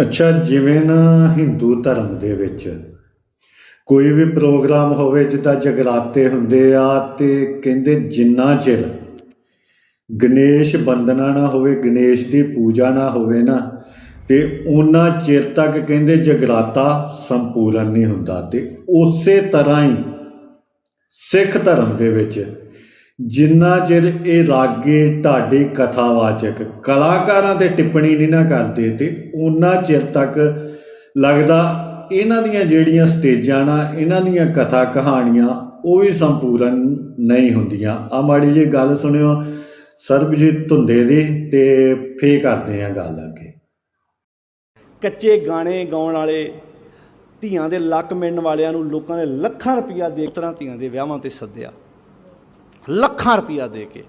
ਅੱਛਾ, ਜਿਵੇਂ ਨਾ ਹਿੰਦੂ ਧਰਮ ਦੇ ਵਿੱਚ ਕੋਈ ਵੀ ਪ੍ਰੋਗਰਾਮ ਹੋਵੇ, ਜਿੱਦਾਂ ਜਗਰਾਤੇ ਹੁੰਦੇ ਆ ਤੇ ਕਹਿੰਦੇ ਜਿੰਨਾ ਚਿਰ ਗਣੇਸ਼ ਬੰਦਨਾ ਨਾ ਹੋਵੇ, ਗਣੇਸ਼ ਦੀ ਪੂਜਾ ਨਾ ਹੋਵੇ ਨਾ, ਤੇ ਉਹਨਾਂ ਚਿਰ ਤੱਕ ਕਹਿੰਦੇ ਜਗਰਾਤਾ ਸੰਪੂਰਨ ਨਹੀਂ ਹੁੰਦਾ। ਤੇ ਉਸੇ ਤਰ੍ਹਾਂ ਹੀ ਸਿੱਖ ਧਰਮ ਦੇ ਵਿੱਚ ਜਿੰਨਾ ਚਿਰ ਇਹ ਰਾਗੇ ਢਾਡੀ ਕਥਾਵਾਚਕ ਕਲਾਕਾਰਾਂ ਤੇ ਟਿੱਪਣੀ ਨਹੀਂ ਨਾ ਕਰਦੇ ਤੇ ਉਹਨਾਂ ਚਿਰ ਤੱਕ ਲੱਗਦਾ ਇਹਨਾਂ ਦੀਆਂ ਜਿਹੜੀਆਂ ਸਟੇਜਾਂ ਨਾ, ਇਹਨਾਂ ਦੀਆਂ ਕਥਾ ਕਹਾਣੀਆਂ ਉਹ ਵੀ ਸੰਪੂਰਨ ਨਹੀਂ ਹੁੰਦੀਆਂ। ਆ ਮਾੜੀ ਜੀ ਗੱਲ ਸੁਣਿਓ, ਸਰਬਜੀਤ ਧੁੰਦੇ ਦੀ ਤੇ ਫੇ ਕਰਦੇ ਆ ਗੱਲ ਅੱਗੇ। ਕੱਚੇ ਗਾਣੇ ਗਾਉਣ ਵਾਲੇ, ਧੀਆਂ ਦੇ ਲੱਕ ਮਿਲਣ ਵਾਲਿਆਂ ਨੂੰ ਲੋਕਾਂ ਨੇ ਲੱਖਾਂ ਰੁਪਈਆ ਦੇ ਤਰ੍ਹਾਂ ਧੀਆਂ ਦੇ ਵਿਆਹਾਂ ਤੇ ਸੱਦਿਆ। ਲੱਖਾਂ ਰੁਪਈਆ ਦੇ ਕੇ।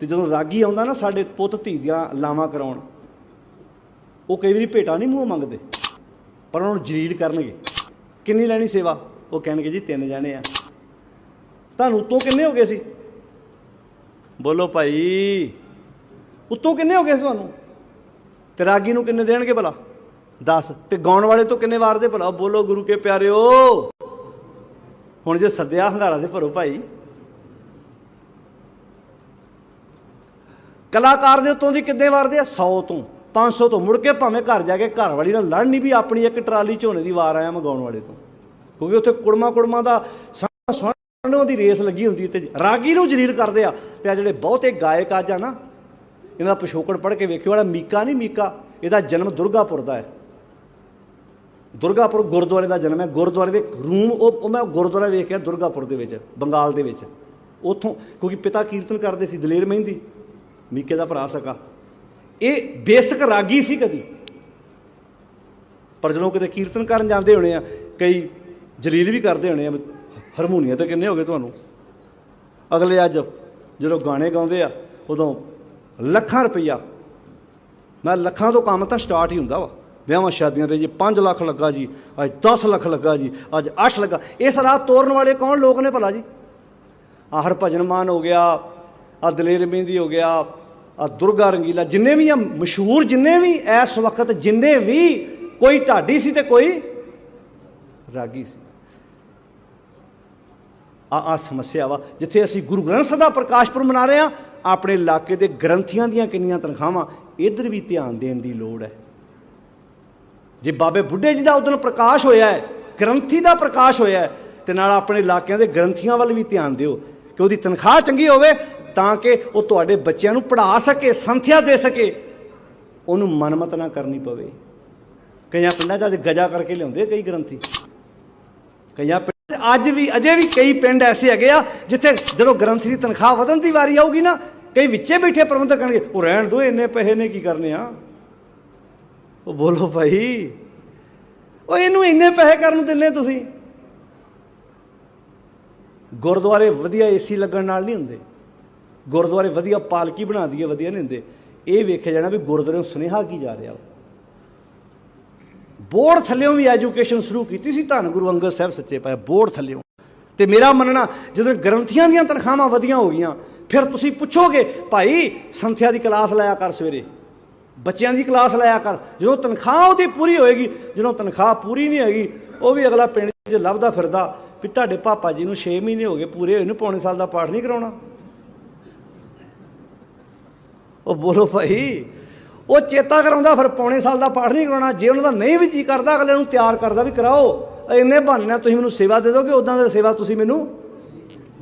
ਤੇ ਜਦੋਂ ਰਾਗੀ ਆਉਂਦਾ ਨਾ ਸਾਡੇ ਪੁੱਤ ਧੀ ਦੀਆਂ ਲਾਵਾਂ ਕਰਾਉਣ, ਉਹ ਕਈ ਵਾਰੀ ਭੇਟਾ ਨਹੀਂ ਮੂੰਹ ਮੰਗਦੇ, ਪਰ ਉਹਨਾਂ ਨੂੰ ਜਲੀਲ ਕਰਨਗੇ। ਕਿੰਨੀ ਲੈਣੀ ਸੇਵਾ? ਉਹ ਕਹਿਣਗੇ ਜੀ ਤਿੰਨ ਜਾਣੇ ਆ। ਤੁਹਾਨੂੰ ਉੱਤੋਂ ਕਿੰਨੇ ਹੋ ਗਏ ਸੀ? ਬੋਲੋ ਭਾਈ। ਉੱਤੋਂ ਕਿੰਨੇ ਹੋ ਗਏ ਸੀ ਤੁਹਾਨੂੰ? ਤੇ ਰਾਗੀ ਨੂੰ ਕਿੰਨੇ ਦੇਣਗੇ ਭਲਾ? 10 ਤੇ ਗਾਉਣ ਵਾਲੇ ਤੋਂ ਕਿੰਨੇ ਵਾਰ ਦੇ ਭਲਾ? ਬੋਲੋ ਗੁਰੂ ਕੇ ਪਿਆਰਿਓ। ਹੁਣ ਜੇ ਸੱਦਿਆ ਹੰਗਾਰਾ ਦੇ ਭਰੋ ਭਾਈ। ਕਲਾਕਾਰ ਦੇ ਉੱਤੋਂ ਦੀ ਕਿੰਨੇ ਵਾਰਦੇ ਆ? 100 ਤੋਂ। 500 ਤੋਂ। ਮੁੜ ਕੇ ਭਾਵੇਂ ਘਰ ਜਾ ਕੇ ਘਰ ਵਾਲੀ ਨਾਲ ਲੜਨੀ ਵੀ ਆਪਣੀ ਇੱਕ ਟਰਾਲੀ ਝੋਨੇ ਦੀ ਵਾਰ ਆਇਆ ਮਗਾਉਣ ਵਾਲੇ ਤੋਂ। ਕਿਉਂਕਿ ਉੱਥੇ ਕੁੜਮਾ ਕੁੜਮਾ ਦਾ ਸੋਹਣੋਂ ਦੀ ਰੇਸ ਲੱਗੀ ਹੁੰਦੀ ਤੇ ਰਾਗੀ ਨੂੰ ਜਲੀਲ ਕਰਦੇ ਆ। ਤੇ ਆ ਜਿਹੜੇ ਬਹੁਤੇ ਗਾਇਕ ਅੱਜ ਆ ਨਾ, ਇਹਨਾਂ ਦਾ ਪਿਛੋਕੜ ਪੜ੍ਹ ਕੇ ਵੇਖਿਓ, ਵਾਲਾ ਮੀਕਾ ਨਹੀਂ ਮੀਕਾ, ਇਹਦਾ ਜਨਮ ਦੁਰਗਾਪੁਰ ਦਾ ਹੈ। ਦੁਰਗਾਪੁਰ ਗੁਰਦੁਆਰੇ ਦਾ ਜਨਮ ਹੈ। ਗੁਰਦੁਆਰੇ ਦੇ ਰੂਮ, ਉਹ ਉਹ ਮੈਂ ਗੁਰਦੁਆਰਾ ਵੇਖਿਆ ਦੁਰਗਾਪੁਰ ਦੇ ਵਿੱਚ, ਬੰਗਾਲ ਦੇ ਵਿੱਚ। ਉੱਥੋਂ, ਕਿਉਂਕਿ ਪਿਤਾ ਕੀਰਤਨ ਕਰਦੇ ਸੀ ਦਲੇਰ ਮਹਿੰਦੀ। ਮੀਕੇ ਦਾ ਭਰਾ ਸਕਾ। ਇਹ ਬੇਸਿਕ ਰਾਗੀ ਸੀ ਕਦੀ। ਪਰ ਜਦੋਂ ਕਿਤੇ ਕੀਰਤਨ ਕਰਨ ਜਾਂਦੇ ਹੋਣੇ ਆ, ਕਈ ਜਲੀਲ ਵੀ ਕਰਦੇ ਹੋਣੇ ਆ, ਹਾਰਮੋਨੀਆ ਤੇ ਕਿੰਨੇ ਹੋ ਗਏ ਤੁਹਾਨੂੰ? ਅਗਲੇ ਅੱਜ ਜਦੋਂ ਗਾਣੇ ਗਾਉਂਦੇ ਆ, ਉਦੋਂ ਲੱਖਾਂ ਰੁਪਈਆ। ਮੈਂ ਲੱਖਾਂ ਤੋਂ ਕੰਮ ਤਾਂ ਸਟਾਰਟ ਹੀ ਹੁੰਦਾ ਵਾ। ਵਿਆਹਾਂ ਸ਼ਾਦੀਆਂ 'ਤੇ ਜੀ 5 ਲੱਖ ਲੱਗਾ ਜੀ, ਅੱਜ 10 ਲੱਖ ਲੱਗਾ ਜੀ, ਅੱਜ 8 ਲੱਗਾ। ਇਹ ਰਾਹ ਤੋਰਨ ਵਾਲੇ ਕੌਣ? ਲੋਕ ਨੇ ਭਲਾ ਜੀ। ਆਹ ਹਰਭਜਨ ਮਾਨ ਹੋ ਗਿਆ ਆ ਦਲੇਰ ਮਹਿੰਦੀ ਹੋ ਗਿਆ ਆ ਦੁਰਗਾ ਰੰਗੀਲਾ, ਜਿੰਨੇ ਵੀ ਆ ਮਸ਼ਹੂਰ, ਜਿੰਨੇ ਵੀ ਇਸ ਵਕਤ, ਜਿੰਨੇ ਵੀ ਕੋਈ ਢਾਡੀ ਸੀ ਤੇ ਕੋਈ ਰਾਗੀ ਸੀ। ਆ ਆ ਸਮੱਸਿਆ ਵਾ, ਜਿੱਥੇ ਅਸੀਂ ਗੁਰੂ ਗ੍ਰੰਥ ਸਾਹਿਬ ਦਾ ਪ੍ਰਕਾਸ਼ ਪੁਰਬ ਮਨਾ ਰਹੇ ਆ, ਆਪਣੇ ਇਲਾਕੇ ਦੇ ਗ੍ਰੰਥੀਆਂ ਦੀਆਂ ਕਿੰਨੀਆਂ ਤਨਖਾਹਾਂ, ਇਧਰ ਵੀ ਧਿਆਨ ਦੇਣ ਦੀ ਲੋੜ ਹੈ। ਜੇ ਬਾਬੇ ਬੁੱਢੇ ਜੀ ਦਾ ਉਦੋਂ ਪ੍ਰਕਾਸ਼ ਹੋਇਆ ਹੈ, ਗ੍ਰੰਥੀ ਦਾ ਪ੍ਰਕਾਸ਼ ਹੋਇਆ ਹੈ, ਤੇ ਨਾਲ ਆਪਣੇ ਇਲਾਕਿਆਂ ਦੇ ਗ੍ਰੰਥੀਆਂ ਵੱਲ ਵੀ ਧਿਆਨ ਦਿਓ ਕਿ ਉਹਦੀ ਤਨਖਾਹ ਚੰਗੀ ਹੋਵੇ ਤਾਂ ਕਿ ਉਹ ਤੁਹਾਡੇ ਬੱਚਿਆਂ ਨੂੰ ਪੜ੍ਹਾ ਸਕੇ, ਸੰਥਿਆ ਦੇ ਸਕੇ। ਉਹਨੂੰ ਮਨਮਤ ਨਾ ਕਰਨੀ ਪਵੇ। ਕਈਆਂ ਪਿੰਡਾਂ 'ਚ ਅੱਜ ਗਜਾ ਕਰਕੇ ਲਿਆਉਂਦੇ ਕਈ ਗ੍ਰੰਥੀ। ਕਈਆਂ ਪਿੰਡ ਅੱਜ ਵੀ, ਅਜੇ ਵੀ ਕਈ ਪਿੰਡ ਐਸੇ ਹੈਗੇ ਆ ਜਿੱਥੇ ਜਦੋਂ ਗ੍ਰੰਥੀ ਦੀ ਤਨਖਾਹ ਵਧਣ ਦੀ ਵਾਰੀ ਆਊਗੀ ਨਾ, ਕਈ ਵਿੱਚੇ ਬੈਠੇ ਪ੍ਰਬੰਧਕ ਕਰਨਗੇ ਉਹ ਰਹਿਣ ਦੋ, ਇੰਨੇ ਪੈਸੇ ਨੇ, ਕੀ ਕਰਨੇ ਆ? ਉਹ ਬੋਲੋ ਭਾਈ, ਉਹ ਇਹਨੂੰ ਇੰਨੇ ਪੈਸੇ ਕਰਨ ਨੂੰ ਦਿੰਦੇ ਤੁਸੀਂ? ਗੁਰਦੁਆਰੇ ਵਧੀਆ ਏਸੀ ਲੱਗਣ ਨਾਲ ਨਹੀਂ ਹੁੰਦੇ। ਗੁਰਦੁਆਰੇ ਵਧੀਆ ਪਾਲਕੀ ਬਣਾ ਦਈਏ, ਵਧੀਆ ਨਹੀਂ ਹੁੰਦੇ। ਇਹ ਵੇਖਿਆ ਜਾਣਾ ਵੀ ਗੁਰਦੁਆਰੇ ਨੂੰ ਸੁਨੇਹਾ ਕੀ ਜਾ ਰਿਹਾ ਬੋਰਡ ਥੱਲਿਓਂ ਵੀ ਐਜੂਕੇਸ਼ਨ ਸ਼ੁਰੂ ਕੀਤੀ ਸੀ, ਧੰਨ ਗੁਰੂ ਅੰਗਦ ਸਾਹਿਬ ਸੱਚੇ ਪਾਏ ਬੋਰਡ ਥੱਲਿਓਂ ਤੇ ਮੇਰਾ ਮੰਨਣਾ, ਜਦੋਂ ਗ੍ਰੰਥੀਆਂ ਦੀਆਂ ਤਨਖਾਹਾਂ ਵਧੀਆਂ ਹੋ ਗਈਆਂ, ਫਿਰ ਤੁਸੀਂ ਪੁੱਛੋਗੇ, ਭਾਈ, ਸੰਥਿਆ ਦੀ ਕਲਾਸ ਲਾਇਆ ਕਰ ਸਵੇਰੇ। ਬੱਚਿਆਂ ਦੀ ਕਲਾਸ ਲਾਇਆ ਕਰ। ਜਦੋਂ ਤਨਖਾਹ ਉਹਦੀ ਪੂਰੀ ਹੋਏਗੀ, ਜਦੋਂ ਤਨਖਾਹ ਪੂਰੀ ਨਹੀਂ ਹੈਗੀ ਉਹ ਵੀ ਅਗਲਾ ਪਿੰਡ 'ਚ ਲੱਭਦਾ ਫਿਰਦਾ। ਵੀ ਤੁਹਾਡੇ ਪਾਪਾ ਜੀ ਨੂੰ 6 ਮਹੀਨੇ ਹੋ ਗਏ, ਪੂਰੇ ਹੋਏ ਨੂੰ ਪੌਣੇ ਸਾਲ ਦਾ ਪਾਠ ਨਹੀਂ ਕਰਾਉਣਾ। ਉਹ ਬੋਲੋ ਭਾਈ, ਉਹ ਚੇਤਾ ਕਰਾਉਂਦਾ ਫਿਰ ਪੌਣੇ ਸਾਲ ਦਾ ਪਾਠ ਨਹੀਂ ਕਰਾਉਣਾ, ਜੇ ਉਹਨਾਂ ਦਾ ਨਹੀਂ ਵੀ ਜੀ ਕਰਦਾ, ਅਗਲੇ ਨੂੰ ਤਿਆਰ ਕਰਦਾ ਵੀ ਕਰਾਓ। ਇੰਨੇ ਬਹਾਨੇ ਨਾਲ ਤੁਸੀਂ ਮੈਨੂੰ ਸੇਵਾ ਦੇ ਦੋਗੇ ਉਦਾਂ ਦੀ ਸੇਵਾ ਤੁਸੀਂ ਮੈਨੂੰ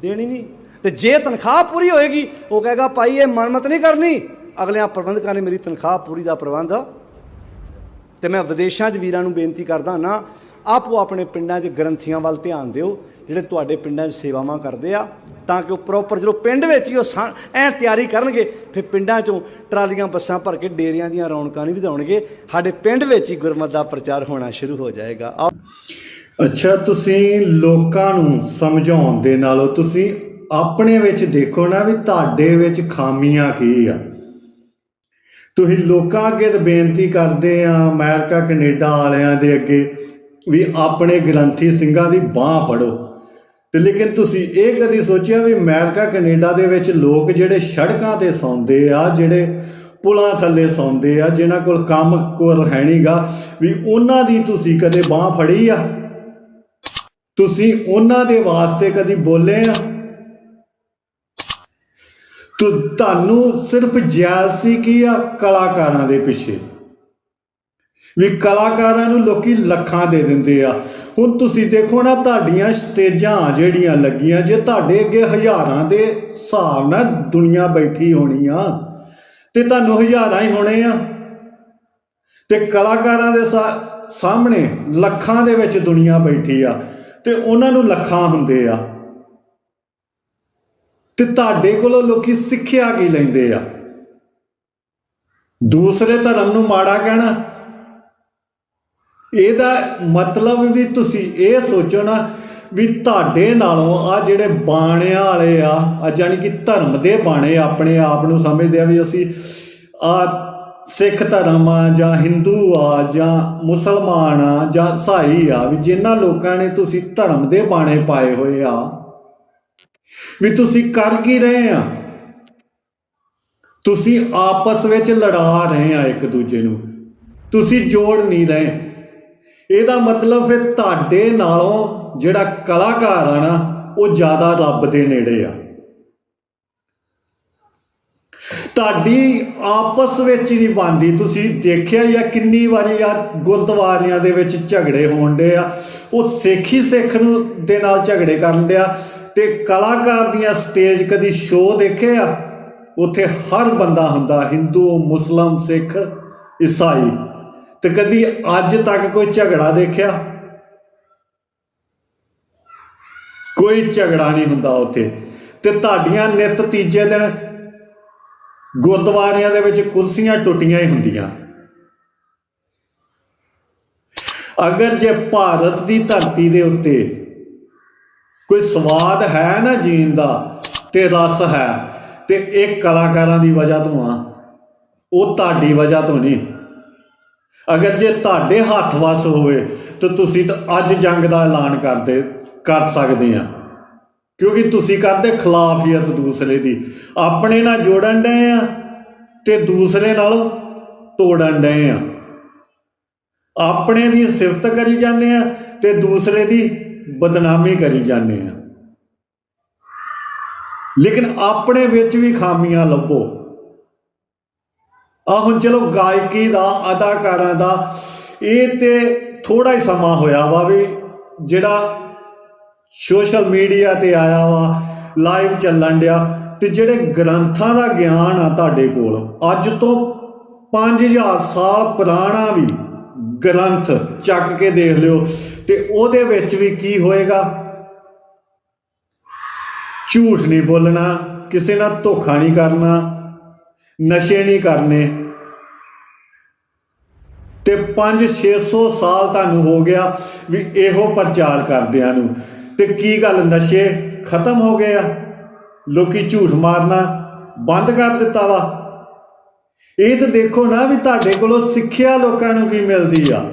ਦੇਣੀ ਨਹੀਂ। ਤੇ ਜੇ ਤਨਖਾਹ ਪੂਰੀ ਹੋਏਗੀ, ਉਹ ਕਹੇਗਾ, ਭਾਈ, ਇਹ ਮਨਮਤ ਨਹੀਂ ਕਰਨੀ। ਅਗਲਿਆਂ ਪ੍ਰਬੰਧਕਾਂ ਨੇ ਮੇਰੀ ਤਨਖਾਹ ਪੂਰੀ ਦਾ ਪ੍ਰਬੰਧ। ਤੇ ਮੈਂ ਵਿਦੇਸ਼ਾਂ 'ਚ ਵੀਰਾਂ ਨੂੰ ਬੇਨਤੀ ਕਰਦਾ ਨਾ ਆਪੋ ਆਪਣੇ ਪਿੰਡਾਂ 'ਚ ਗ੍ਰੰਥੀਆਂ ਵੱਲ ਧਿਆਨ ਦਿਓ, ਜਿਹੜੇ ਤੁਹਾਡੇ ਪਿੰਡਾਂ 'ਚ ਸੇਵਾਵਾਂ ਕਰਦੇ ਆ, ਤਾਂ ਕਿ ਉਹ ਪ੍ਰੋਪਰ ਜਦੋਂ ਪਿੰਡ ਵਿੱਚ ਹੀ ਉਹ ਸਾ- ਤਿਆਰੀ ਕਰਨਗੇ, ਫਿਰ ਪਿੰਡਾਂ 'ਚੋਂ ਟਰਾਲੀਆਂ, ਬੱਸਾਂ ਭਰ ਕੇ ਡੇਰਿਆਂ ਦੀਆਂ ਰੌਣਕਾਂ ਨਹੀਂ ਵਧਾਉਣਗੇ। ਸਾਡੇ ਪਿੰਡ ਵਿੱਚ ਹੀ ਗੁਰਮਤ ਦਾ ਪ੍ਰਚਾਰ ਹੋਣਾ ਸ਼ੁਰੂ ਹੋ ਜਾਏਗਾ। ਅੱਛਾ, ਤੁਸੀਂ ਲੋਕਾਂ ਨੂੰ ਸਮਝਾਉਣ ਦੇ ਨਾਲੋਂ ਤੁਸੀਂ ਆਪਣੇ ਵਿੱਚ ਦੇਖੋ ਨਾ ਵੀ ਤੁਹਾਡੇ ਵਿੱਚ ਖਾਮੀਆਂ ਕੀ ਆ। ਤੁਸੀਂ ਲੋਕਾਂ ਅੱਗੇ ਤਾਂ ਬੇਨਤੀ ਕਰਦੇ ਆ, ਅਮਰੀਕਾ, ਕੈਨੇਡਾ ਵਾਲਿਆਂ ਦੇ ਅੱਗੇ ਵੀ ਆਪਣੇ ਗ੍ਰੰਥੀ ਸਿੰਘਾਂ ਦੀ ਬਾਹ ਫੜੋ। ਤੇ ਲੇਕਿਨ ਤੁਸੀਂ ਇਹ ਕਦੀ ਸੋਚਿਆ ਵੀ ਅਮਰੀਕਾ, ਕੈਨੇਡਾ ਦੇ ਵਿੱਚ ਲੋਕ ਜਿਹੜੇ ਸੜਕਾਂ ਤੇ ਸੌਂਦੇ ਆ, ਜਿਹੜੇ ਪੁਲਾਂ ਥੱਲੇ ਸੌਂਦੇ ਆ, ਜਿਨ੍ਹਾਂ ਕੋਲ ਕੰਮ ਕੋਲ ਹੈ ਨਹੀਂਗਾ, ਵੀ ਉਹਨਾਂ ਦੀ ਤੁਸੀਂ ਕਦੇ ਬਾਹ ਫੜੀ ਆ? ਤੁਸੀਂ ਉਹਨਾਂ ਦੇ ਵਾਸਤੇ ਕਦੀ ਬੋਲੇ ਆ? ਤੂੰ, ਤੁਹਾਨੂੰ ਸਿਰਫ ਜੈਲਸੀ ਕੀ ਆ? ਕਲਾਕਾਰਾਂ ਦੇ ਪਿੱਛੇ। ਵੀ ਕਲਾਕਾਰਾਂ ਨੂੰ ਲੋਕੀ ਲੱਖਾਂ ਦੇ ਦਿੰਦੇ ਆ। ਹੁਣ ਤੁਸੀਂ ਦੇਖੋ ਨਾ, ਤੁਹਾਡੀਆਂ ਸਟੇਜਾਂ ਜਿਹੜੀਆਂ ਲੱਗੀਆਂ, ਜੇ ਤੁਹਾਡੇ ਅੱਗੇ ਹਜ਼ਾਰਾਂ ਦੇ ਹਿਸਾਬ ਨਾਲ ਦੁਨੀਆ ਬੈਠੀ ਹੋਣੀ ਆ, ਤੇ ਤੁਹਾਨੂੰ ਹਜ਼ਾਰਾਂ ਹੀ ਹੋਣੇ ਆ। ਤੇ ਕਲਾਕਾਰਾਂ ਦੇ ਸਾਹਮਣੇ ਲੱਖਾਂ ਦੇ ਵਿੱਚ ਦੁਨੀਆ ਬੈਠੀ ਆ, ਤੇ ਉਹਨਾਂ ਨੂੰ ਲੱਖਾਂ ਹੁੰਦੇ ਆ। ਤੇ ਤੁਹਾਡੇ ਕੋਲੋਂ ਲੋਕੀ ਸਿੱਖਿਆ ਕੀ ਲੈਂਦੇ ਆ? ਦੂਸਰੇ ਧਰਮ ਨੂੰ ਮਾੜਾ ਕਹਿਣਾ ਇਹਦਾ ਮਤਲਬ ਵੀ ਤੁਸੀਂ ਇਹ ਸੋਚੋ ਨਾ ਵੀ ਤੁਹਾਡੇ ਨਾਲੋਂ ਆ ਜਿਹੜੇ ਬਾਣਿਆਂ ਵਾਲੇ ਆ ਆ ਜਾਣੀ ਕਿ ਧਰਮ ਦੇ ਬਾਣੇ ਆਪਣੇ ਆਪ ਨੂੰ ਸਮਝਦੇ ਆ ਵੀ ਅਸੀਂ ਆ ਸਿੱਖ ਧਰਮ ਆ ਜਾਂ ਹਿੰਦੂ ਆ ਜਾਂ ਮੁਸਲਮਾਨ ਆ ਜਾਂ ਈਸਾਈ ਆ, ਵੀ ਜਿਨ੍ਹਾਂ ਲੋਕਾਂ ਨੇ ਤੁਸੀਂ ਧਰਮ ਦੇ ਬਾਣੇ ਪਾਏ ਹੋਏ ਆ, ਵੀ ਤੁਸੀਂ ਕਰ ਕੀ ਰਹੇ ਆ? ਤੁਸੀਂ ਆਪਸ ਵਿੱਚ ਲੜਾ ਰਹੇ ਆ ਇੱਕ ਦੂਜੇ ਨੂੰ। ਤੁਸੀਂ ਜੋੜ ਨਹੀਂ ਰਹੇ। ਇਹਦਾ ਮਤਲਬ ਫਿਰ ਤੁਹਾਡੇ ਨਾਲੋਂ ਜਿਹੜਾ ਕਲਾਕਾਰ ਆ ਨਾ, ਉਹ ਜ਼ਿਆਦਾ ਰੱਬ ਦੇ ਨੇੜੇ ਆ। ਤੁਹਾਡੀ ਆਪਸ ਵਿੱਚ ਹੀ ਨਹੀਂ ਬਣਦੀ। ਤੁਸੀਂ ਦੇਖਿਆ ਜਾਂ ਕਿੰਨੀ ਵਾਰੀ ਆ ਗੁਰਦੁਆਰਿਆਂ ਦੇ ਵਿੱਚ ਝਗੜੇ ਹੋਣ ਡੇ ਆ। ਉਹ ਸਿੱਖ ਹੀ ਸਿੱਖ ਨੂੰ ਦੇ ਨਾਲ ਝਗੜੇ ਕਰਨ ਡਿਆ। ਤੇ ਕਲਾਕਾਰ ਦੀਆਂ ਸਟੇਜ ਕਦੀ ਸ਼ੋਅ ਦੇਖੇ ਆ? ਉੱਥੇ ਹਰ ਬੰਦਾ ਹੁੰਦਾ, ਹਿੰਦੂ, ਮੁਸਲਮ, ਸਿੱਖ, ਈਸਾਈ। ਤੇ ਕਦੀ ਅੱਜ ਤੱਕ ਕੋਈ ਝਗੜਾ ਦੇਖਿਆ? ਕੋਈ ਝਗੜਾ ਨਹੀਂ ਹੁੰਦਾ ਉੱਥੇ। ਤੇ ਤੁਹਾਡੀਆਂ ਨਿਤ ਤੀਜੇ ਦਿਨ ਗੁਰਦੁਆਰਿਆਂ ਦੇ ਵਿੱਚ ਕੁਰਸੀਆਂ ਟੁੱਟੀਆਂ ਹੀ ਹੁੰਦੀਆਂ। ਅਗਰ ਜੇ ਭਾਰਤ ਦੀ ਧਰਤੀ ਦੇ ਉੱਤੇ ਕੋਈ ਸਵਾਦ ਹੈ ਨਾ ਜੀਣ ਦਾ, ਤੇ ਰਸ ਹੈ, ਤੇ ਇਹ ਕਲਾਕਾਰਾਂ ਦੀ ਵਜ੍ਹਾ ਤੋਂ ਆ, ਉਹ ਤੁਹਾਡੀ ਵਜ੍ਹਾ ਤੋਂ ਨਹੀਂ। ਅਗਰ ਜੇ ਤੁਹਾਡੇ ਹੱਥ ਵਸ ਹੋਵੇ, ਤਾਂ ਤੁਸੀਂ ਤਾਂ ਅੱਜ ਜੰਗ ਦਾ ਐਲਾਨ ਕਰਦੇ, ਕਰ ਸਕਦੇ ਆ। ਕਿਉਂਕਿ ਤੁਸੀਂ ਕਰਦੇ ਖਿਲਾਫੀਅਤ ਦੂਸਰੇ ਦੀ। ਆਪਣੇ ਨਾਲ ਜੋੜਨ ਡਏ ਆ, ਤੇ ਦੂਸਰੇ ਨਾਲ ਤੋੜਨ ਡਏ ਆ। ਆਪਣੇ ਦੀ ਸਿਫਤ ਕਰੀ ਜਾਂਦੇ ਆ, ਤੇ ਦੂਸਰੇ ਦੀ ਬਦਨਾਮੀ ਕਰੀ ਜਾਂਦੇ ਆ। ਲੇਕਿਨ ਆਪਣੇ ਵਿੱਚ ਵੀ ਖਾਮੀਆਂ ਲੱਭੋ। ਆ ਹੁਣ ਚਲੋ ਗਾਇਕੀ ਦਾ, ਅਦਾਕਾਰਾਂ ਦਾ, ਇਹ ਤੇ ਥੋੜਾ ਹੀ ਸਮਾਂ ਹੋਇਆ ਵਾ ਵੀ ਜਿਹੜਾ ਸੋਸ਼ਲ ਮੀਡੀਆ ਤੇ ਆਇਆ ਵਾ, ਲਾਈਵ ਚੱਲਣ ਡਿਆ ਤੇ ਜਿਹੜੇ ਗ੍ਰੰਥਾਂ ਦਾ ਗਿਆਨ ਆ ਤੁਹਾਡੇ ਕੋਲ, ਅੱਜ ਤੋਂ 5000 ਸਾਲ ਪੁਰਾਣਾ ਵੀ ਗ੍ਰੰਥ ਚੱਕ ਕੇ ਦੇਖ ਲਿਓ ਤੇ ਉਹਦੇ ਵਿੱਚ ਵੀ ਕੀ ਹੋਏਗਾ? ਝੂਠ ਨਹੀਂ ਬੋਲਣਾ, ਕਿਸੇ ਨਾਲ ਧੋਖਾ ਨਹੀਂ ਕਰਨਾ ਨਸ਼ੇ ਨਹੀਂ ਕਰਨੇ। ਤੇ 5-600 ਸਾਲ ਤੁਹਾਨੂੰ ਹੋ ਗਿਆ ਵੀ ਇਹੋ ਪ੍ਰਚਾਰ ਕਰਦਿਆਂ ਨੂੰ। ਤੇ ਕੀ ਗੱਲ ਨਸ਼ੇ ਖਤਮ ਹੋ ਗਏ ਆ? ਲੋਕੀ ਝੂਠ ਮਾਰਨਾ ਬੰਦ ਕਰ ਦਿੱਤਾ ਵਾ। ਇਹ ਤਾਂ ਦੇਖੋ ਨਾ ਵੀ ਤੁਹਾਡੇ ਕੋਲੋਂ ਸਿੱਖਿਆ ਲੋਕਾਂ ਨੂੰ ਕੀ ਮਿਲਦੀ ਆ।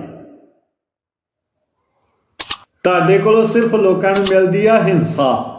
ਤੁਹਾਡੇ ਕੋਲੋਂ ਸਿਰਫ ਲੋਕਾਂ ਨੂੰ ਮਿਲਦੀ ਆ ਹਿੰਸਾ।